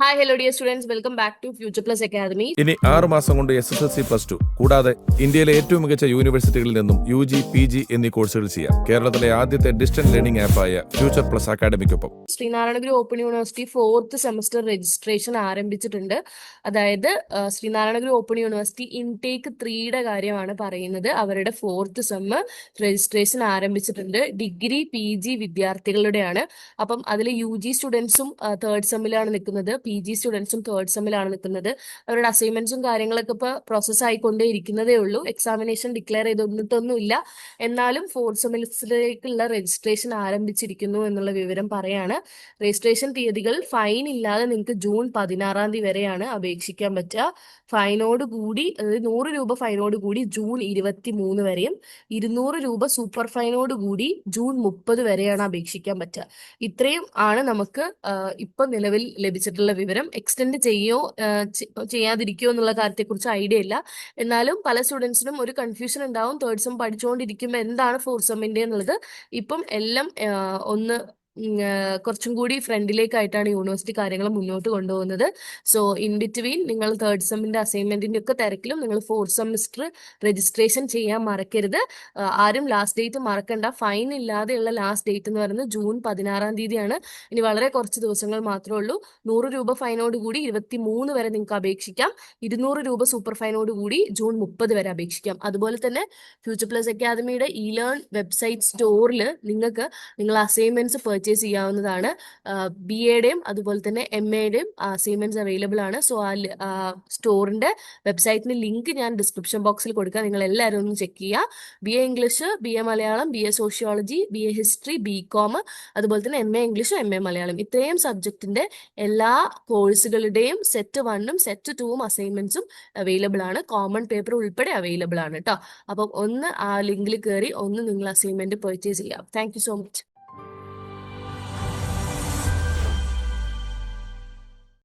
Hi hello dear students welcome back to future plus academy ഇനി ആറ് മാസം കൊണ്ട് S S L C plus two കൂടാതെ ഇന്ത്യയിലെ ഏറ്റവും മികച്ച യൂണിവേഴ്സിറ്റികളിൽ നിന്നും യു ജി പി ജി എന്നീ കോഴ്സുകൾ ചെയ്യാം. കേരളത്തിലെ ആദ്യത്തെ ഡിസ്റ്റന്റ് ലേണിംഗ് ആപ്പായ ഫ്യൂച്ചർ പ്ലസ് അക്കാദമിക്കൊപ്പം Sreenarayanaguru open university fourth semester registration ആരംഭിച്ചിട്ടുണ്ട്. അതായത് ശ്രീനാരായണഗുരു ഓപ്പൺ യൂണിവേഴ്സിറ്റി ഇൻടേക്ക് ത്രീയുടെ കാര്യമാണ് പറയുന്നത്. അവരുടെ ഫോർത്ത് സെമ രജിസ്ട്രേഷൻ ആരംഭിച്ചിട്ടുണ്ട്. ഡിഗ്രി പി ജി വിദ്യാർത്ഥികളുടെയാണ്. അപ്പം അതിൽ യു ജി സ്റ്റുഡൻസും തേർഡ് സെമ്മിലാണ് നിൽക്കുന്നത്. പി ജി സ്റ്റുഡൻസും തേർഡ് സെമ്മിലാണ് നിൽക്കുന്നത്. അവരുടെ അസൈൻമെന്റ്സും കാര്യങ്ങളൊക്കെ ഇപ്പോൾ പ്രോസസ്സ് ആയിക്കൊണ്ടേ ഇരിക്കുന്നതേ ഉള്ളൂ. എക്സാമിനേഷൻ ഡിക്ലെയർ ചെയ്തിട്ടൊന്നുമില്ല എന്നാലും ഫോർത്ത് സെമിസ്റ്ററിലേക്കുള്ള രജിസ്ട്രേഷൻ ആരംഭിച്ചിരിക്കുന്നു എന്നുള്ള വിവരം പറയാണ്. രജിസ്ട്രേഷൻ തീയതികൾ ഫൈൻ ഇല്ലാതെ നിങ്ങൾക്ക് ജൂൺ പതിനാറാം തീയതി വരെയാണ് അപേക്ഷിക്കാൻ പറ്റുക. ഫൈനോട് കൂടി അതായത് നൂറ് രൂപ ഫൈനോട് കൂടി ജൂൺ ഇരുപത്തി മൂന്ന് വരെയും ഇരുന്നൂറ് രൂപ സൂപ്പർ ഫൈനോട് കൂടി ജൂൺ മുപ്പത് വരെയാണ് അപേക്ഷിക്കാൻ പറ്റുക. ഇത്രയും ആണ് നമുക്ക് ഇപ്പൊ നിലവിൽ ലഭിച്ചിട്ടുള്ള വിവരം എക്സ്റ്റെൻഡ് ചെയ്യോ ചെയ്യാതിരിക്കോ എന്നുള്ള കാര്യത്തെക്കുറിച്ച് ഐഡിയ ഇല്ല. എന്നാലും പല സ്റ്റുഡൻസിനും ഒരു കൺഫ്യൂഷൻ ഉണ്ടാവും. തേർഡ് സെം പഠിച്ചുകൊണ്ടിരിക്കുമ്പോൾ എന്താണ് ഫോർത്ത് സെമ്മിന്റെ എന്നുള്ളത്. ഇപ്പം എല്ലാം ഒന്ന് കുറച്ചും കൂടി ഫ്രണ്ടിലേക്കായിട്ടാണ് യൂണിവേഴ്സിറ്റി കാര്യങ്ങൾ മുന്നോട്ട് കൊണ്ടുപോകുന്നത്. സോ ഇൻ ബിറ്റ്വീൻ നിങ്ങൾ തേർഡ് സെമ്മിന്റെ അസൈൻമെന്റിന്റെ ഒക്കെ തിരക്കിലും നിങ്ങൾ ഫോർത്ത് സെമിസ്റ്റർ രജിസ്ട്രേഷൻ ചെയ്യാൻ മറക്കരുത്. ആരും ലാസ്റ്റ് ഡേറ്റ് മറക്കണ്ട. ഫൈൻ ഇല്ലാതെയുള്ള ലാസ്റ്റ് ഡേറ്റ് എന്ന് പറയുന്നത് ജൂൺ പതിനാറാം തീയതിയാണ്. ഇനി വളരെ കുറച്ച് ദിവസങ്ങൾ മാത്രമേ ഉള്ളൂ. നൂറ് രൂപ ഫൈനോട് കൂടി ഇരുപത്തി മൂന്ന് വരെ നിങ്ങൾക്ക് അപേക്ഷിക്കാം. ഇരുന്നൂറ് രൂപ സൂപ്പർ ഫൈനോട് കൂടി ജൂൺ മുപ്പത് വരെ അപേക്ഷിക്കാം. അതുപോലെ തന്നെ ഫ്യൂച്ചർ പ്ലസ് അക്കാദമിയുടെ ഇ ലേൺ വെബ്സൈറ്റ് സ്റ്റോറിൽ നിങ്ങൾക്ക് നിങ്ങൾ അസൈൻമെന്റ്സ് പർച്ചേസ് ചെയ്യാവുന്നതാണ്. ബി എയുടെയും അതുപോലെ തന്നെ എം എയുടെയും അസൈൻമെന്റ്സ് അവൈലബിൾ ആണ്. സോ ആ സ്റ്റോറിന്റെ വെബ്സൈറ്റിന്റെ ലിങ്ക് ഞാൻ ഡിസ്ക്രിപ്ഷൻ ബോക്സിൽ കൊടുക്കാം. നിങ്ങൾ എല്ലാവരും ഒന്ന് ചെക്ക് ചെയ്യുക B A English B A Malayalam B A sociology B A history B com അതുപോലെ തന്നെ M A English M A Malayalam ഇത്രയും സബ്ജക്റ്റിന്റെ എല്ലാ കോഴ്സുകളുടെയും സെറ്റ് വണ്ണും സെറ്റ് ടൂവും അസൈൻമെന്റ്സും അവൈലബിൾ ആണ്. കോമൺ പേപ്പർ ഉൾപ്പെടെ അവൈലബിൾ ആണ് കേട്ടോ അപ്പം ഒന്ന് ആ ലിങ്കിൽ കയറി ഒന്ന് നിങ്ങൾ അസൈൻമെന്റ് പർച്ചേസ് ചെയ്യാം. Thank so much